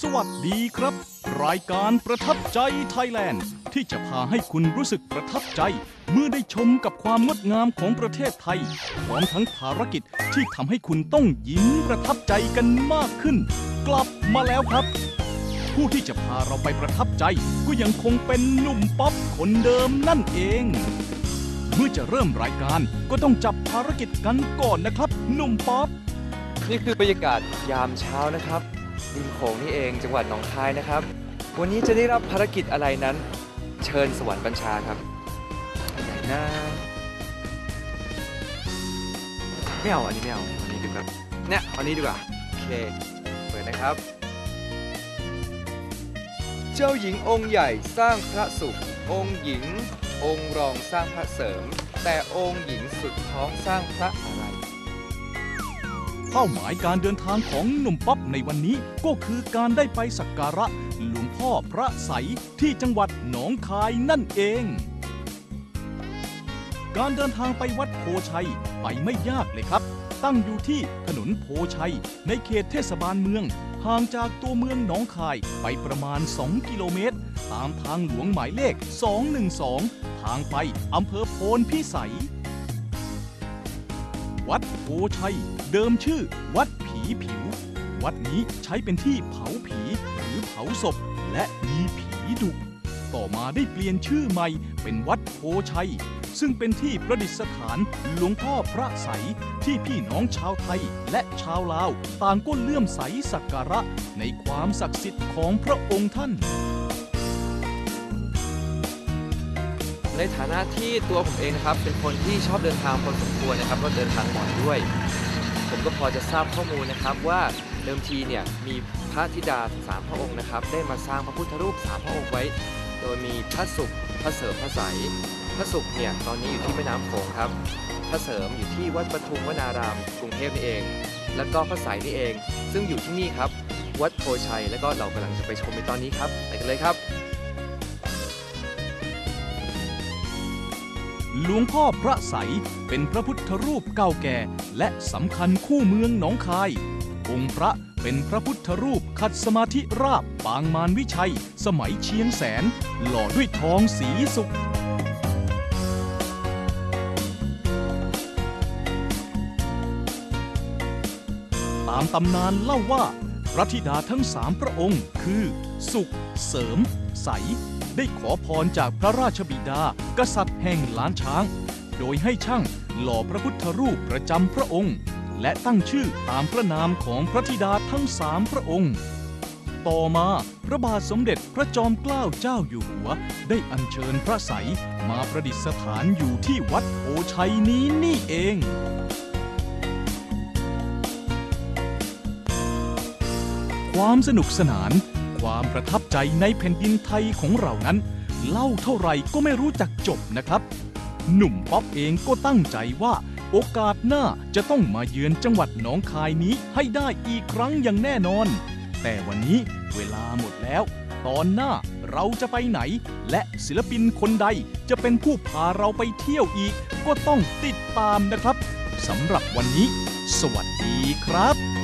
สวัสดีครับ รายการประทับใจไทยแลนด์ ที่จะพาให้คุณรู้สึกประทับใจ เมื่อได้ชมกับความงดงามของประเทศไทยพร้อมทั้งภารกิจที่ทำให้คุณต้องยิ้มประทับใจกันมากขึ้น กลับมาแล้วครับ ผู้ที่จะพาเราไปประทับใจก็ยังคงเป็นหนุ่มป๊อปคนเดิมนั่นเอง เมื่อจะเริ่มรายการก็ต้องจับภารกิจกันก่อนนะครับ หนุ่มป๊อป นี่คือบรรยากาศยามเช้านะครับ ริมโขงนี่เองจังหวัดหนองคายนะครับ วันนี้จะได้รับภารกิจอะไรนั้น เชิญสวรรค์บัญชาครับไหนนะไม่เอาอันนี้ไม่เอาอันนี้ดีกว่าเนี่ยอันนี้ดีกว่าโอเคเปิดนะครับ เจ้าหญิงองค์ใหญ่สร้างพระสุข องค์หญิง องค์รองสร้างพระเสริม แต่องค์หญิงสุดท้องสร้างพระอะไร เป้าหมายการเดินทางของหนุ่มป๊อปในวันนี้ก็คือการได้ไปสักการะหลวงพ่อพระใสที่จังหวัดหนองคายนั่นเอง การเดินทางไปวัดโพชัยไปไม่ยากเลยครับ ตั้งอยู่ที่ถนนโพชัย ในเขตเทศบาลเมืองห่างจากตัวเมืองหนองคายไปประมาณ 2 กิโลเมตร ตามทางหลวงหมายเลข 212 ทางไปอำเภอโพนพิสัย วัดโพชัย เดิมชื่อ วัดผีผิว วัดนี้ใช้เป็นที่เผาผีหรือเผาศพ และมีผีดุ ต่อมาได้เปลี่ยนชื่อใหม่เป็นวัดโพชัย ซึ่งเป็นที่ประดิษฐานหลวงพ่อพระใสยที่พี่น้องชาวไทยและชาวลาว ต่างก็เลื่อมใสสักการะในความศักดิ์สิทธิ์ของพระองค์ท่าน ในฐานะที่ตัวผมเองนะครับ เป็นคนที่ชอบเดินทางพอสมควรนะครับก็เดินทางบ่อยด้วย ผมก็พอจะทราบข้อมูลนะครับว่าเดิมทีเนี่ยมีพระธิดาสามพระองค์นะครับ ได้มาสร้างพระพุทธรูปสามพระองค์ไว้ โดยมีพระสุขพระเสริมพระใสยพระสุขเนี่ยตอนนี้อยู่ที่แม่น้ำโขงครับ พระเสริมอยู่ที่วัดปทุมวนาราม กรุงเทพนี่เอง แล้วก็พระใสยนี่เอง ซึ่งอยู่ที่นี่ครับ วัดโพชัย แล้วก็เรากำลังจะไปชมในตอนนี้ครับไปกันเลยครับ หลวงพ่อพระใสเป็นพระพุทธรูปเก่าแก่ และสำคัญคู่เมืองหนองคาย องค์พระเป็นพระพุทธรูปขัดสมาธิราบปางมารวิชัย สมัยเชียงแสน หล่อด้วยทองสีสุกตามตำนานเล่าว่าพระธิดาทั้งสามพระองค์คือ สุข เสริม ใส ได้ขอพรจากพระราชบิดา กษัตริย์แห่งล้านช้าง โดยให้ช่างหล่อพระพุทธรูปประจำพระองค์ และตั้งชื่อตามพระนามของพระธิดาทั้งสามพระองค์ ต่อมาพระบาทสมเด็จพระจอมเกล้าเจ้าอยู่หัว ได้อัญเชิญพระใสมาประดิษฐานอยู่ที่วัดโพชัยนี้นี่เองความสนุกสนาน ความประทับใจในแผ่นดินไทยของเรานั้น เล่าเท่าไหร่ก็ไม่รู้จักจบนะครับ หนุ่มป๊อปเองก็ตั้งใจว่า โอกาสหน้าจะต้องมาเยือนจังหวัดหนองคายนี้ให้ได้อีกครั้งอย่างแน่นอน แต่วันนี้เวลาหมดแล้ว ตอนหน้าเราจะไปไหน และศิลปินคนใดจะเป็นผู้พาเราไปเที่ยวอีก ก็ต้องติดตามนะครับสำหรับวันนี้ สวัสดีครับ